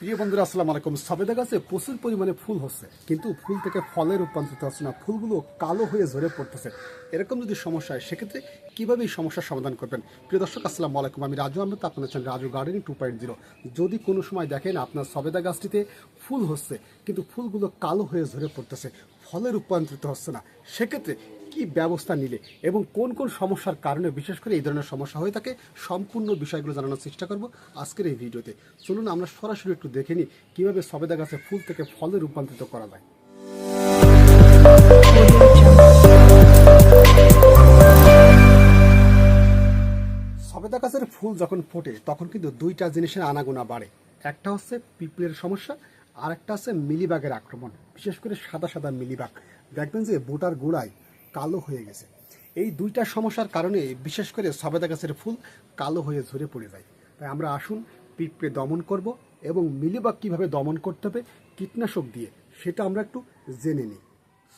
প্রিয় বন্ধুরা, আসসালাম আলাইকুম। সবেদা গাছে প্রচুর পরিমাণে ফুল হচ্ছে, কিন্তু ফুল থেকে ফলে রূপান্তরিত হচ্ছে না। ফুলগুলো কালো হয়ে ঝরে পড়তেছে। এরকম যদি সমস্যা হয়, সেক্ষেত্রে কীভাবে এই সমস্যার সমাধান করবেন? প্রিয় দর্শক, আসসালামু আলাইকুম। আমি রাজু আহমেদ আপনার channel Raju gardening two point zero যদি কোনো সময় দেখেন আপনার সবেদা গাছটিতে ফুল হচ্ছে, কিন্তু ফুলগুলো কালো হয়ে ঝরে পড়তেছে, ফলে রূপান্তরিত হচ্ছে না, সেক্ষেত্রে কি ব্যবস্থা নিলে এবং কোন কোন সমস্যার কারণে বিশেষ করে এই ধরনের সমস্যা হয়ে থাকে সম্পূর্ণ বিষয়গুলো জানানোর চেষ্টা করব আজকের এই ভিডিওতে। চলুন, আমরা সরাসরি একটু দেখে নিই কীভাবে সবেদা গাছে ফুল থেকে ফলে রূপান্তরিত করা যায়। সবেদা গাছের ফুল যখন ফোটে, তখন কিন্তু দুইটা জিনিসের আনাগোনা বাড়ে। একটা হচ্ছে পিঁপড়ের সমস্যা আর একটা হচ্ছে মিলিবাগের আক্রমণ, বিশেষ করে সাদা সাদা মিলিবাগ। দেখবেন যে বোটার গোড়ায় কালো হয়ে গেছে। এই দুইটা সমস্যার কারণে বিশেষ করে সবেদা গাছের ফুল কালো হয়ে ঝরে পড়ে যায়। তাই আমরা আসুন পিঁপড়ে দমন করব এবং মিলিবাগ কীভাবে দমন করতে হবে, কীটনাশক দিয়ে, সেটা আমরা একটু জেনে নিই।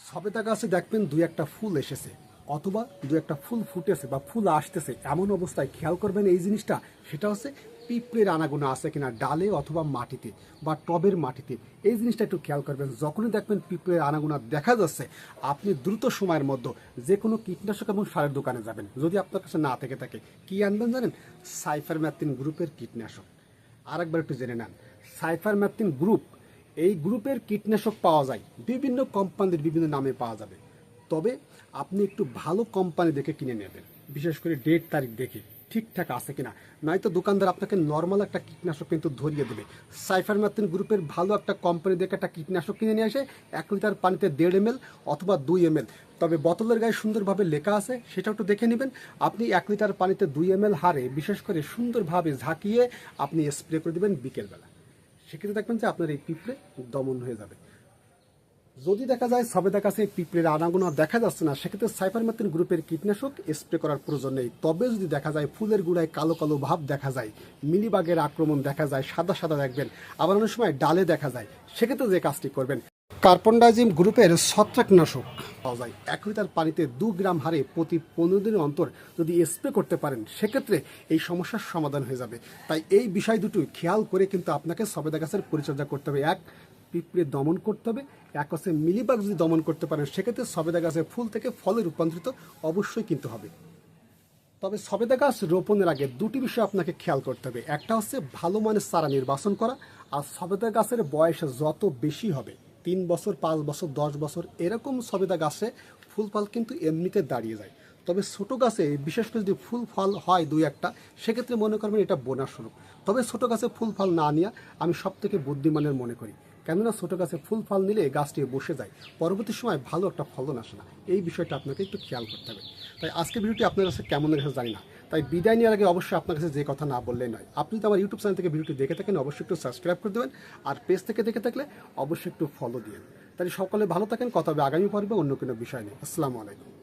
সবেদা গাছে দেখবেন দুই একটা ফুল এসেছে। অথবা দু একটা ফুল ফুটেছে বা ফুল আসতেছে, এমন অবস্থায় খেয়াল করবেন এই জিনিসটা। সেটা হচ্ছে পিঁপড়ের আনাগোনা আছে কিনা ডালে অথবা মাটিতে বা টবের মাটিতে। এই জিনিসটা একটু খেয়াল করবেন। যখনই দেখবেন পিঁপড়ের আনাগোনা দেখা যাচ্ছে, আপনি দ্রুত সময়ের মধ্যে যে কোনো কীটনাশক এবং সারের দোকানে যাবেন। যদি আপনার কাছে না থেকে থাকে, কি আনবেন জানেন? সাইফার ম্যাথিন গ্রুপের কীটনাশক। আরেকবার একটু জেনে নেন। সাইফার ম্যাথিন গ্রুপ, এই গ্রুপের কীটনাশক পাওয়া যায় বিভিন্ন কোম্পানির বিভিন্ন নামে পাওয়া যাবে। তবে আপনি একটু ভালো কোম্পানি দেখে কিনে নেবেন। বিশেষ করে ডেট তারিখ দেখে। ঠিকঠাক আছে কিনা? নয়তো দোকানদার আপনাকে নর্মাল একটা কীটনাশক কিন্তু ধরিয়ে দেবে। সাইফার ম্যাথিন গ্রুপের ভালো একটা কোম্পানি দেখে একটা কীটনাশক কিনে নিয়ে আসে, এক লিটার পানিতে দেড় এম অথবা দুই এম তবে বোতলের গায়ে সুন্দরভাবে লেখা আছে সেটা একটু দেখে নেবেন। আপনি এক লিটার পানিতে দুই এম হারে বিশেষ করে সুন্দরভাবে ঝাঁকিয়ে আপনি স্প্রে করে দেবেন বিকেলবেলা। সেক্ষেত্রে দেখবেন যে আপনার এই পিঁপড়ে দমন হয়ে যাবে। যদি দেখা যায় সবেদা কাছে পিঁপড়ের আনাগোনা দেখা যাচ্ছে না, সেক্ষেত্রে সাইফারমেথিন গ্রুপের কীটনাশক স্প্রে করার প্রয়োজন নেই। তবে যদি দেখা যায় ফুলের গুঁড়ায় কালো কালো ভাব দেখা যায়, মিলিবাগের আক্রমণ দেখা যায়, সাদা সাদা দেখবেন, আবার অনেক সময় ডালে দেখা যায়, সেক্ষেত্রে যে কাজটি করবেন। কার্বনডাইজিম গ্রুপের ছত্রাকনাশক পাওয়া যায়। এক লিটার পানিতে দু গ্রাম হারে প্রতি পনেরো দিন অন্তর যদি স্প্রে করতে পারেন, সেক্ষেত্রে এই সমস্যার সমাধান হয়ে যাবে। তাই এই বিষয় দুটো খেয়াল করে কিন্তু আপনাকে সবেদা গাছের পরিচর্যা করতে হবে। এক পিঁপড়ে দমন করতে হবে। এক হচ্ছে মিলিবাগ যদি দমন করতে পারেন, সেক্ষেত্রে সবেদা গাছের ফুল থেকে ফলে রূপান্তরিত অবশ্যই কিন্তু হবে। তবে সবেদা গাছ রোপণের আগে দুটি বিষয় আপনাকে খেয়াল করতে হবে। একটা হচ্ছে ভালো মানের চারা নির্বাচন করা, আর সবেদা গাছের বয়স যত বেশি হবে, তিন বছর, পাঁচ বছর, দশ বছর, এরকম সবেদা গাছে ফুল ফল কিন্তু এমনিতে দাঁড়িয়ে যায়। তবে ছোটো গাছে, বিশেষ করে যদি ফুল ফল হয় দুই একটা, সেক্ষেত্রে মনে করবেন এটা বোনাস স্বরূপ তবে ছোটো গাছে ফুল ফল না নিয়ে আমি সব থেকে বুদ্ধিমানের মনে করি। কেননা ছোটো গাছে ফুল ফল নিলে গাছটি বসে যায়। পরবর্তী সময় ভালো একটা ফলন আসে না। এই বিষয়টা আপনাকে একটু খেয়াল করতে হবে। তাই আজকে ভিডিওটি আপনার কাছে কেমন লেগেছে জানি না। তাই বিদায় নেওয়ার আগে অবশ্যই আপনার কাছে যে কথা না বললেই নয়। আপনি তো আমার ইউটিউব চ্যানেল থেকে ভিডিওটি দেখে থাকেন, অবশ্যই একটু সাবস্ক্রাইব করে দেবেন আর পেজ থেকে দেখে থাকলে অবশ্যই একটু ফলো দিন তাই সকলে ভালো থাকেন। কথা হবে আগামী পর্বে অন্য কোনো বিষয় নেই আসসালামু আলাইকুম।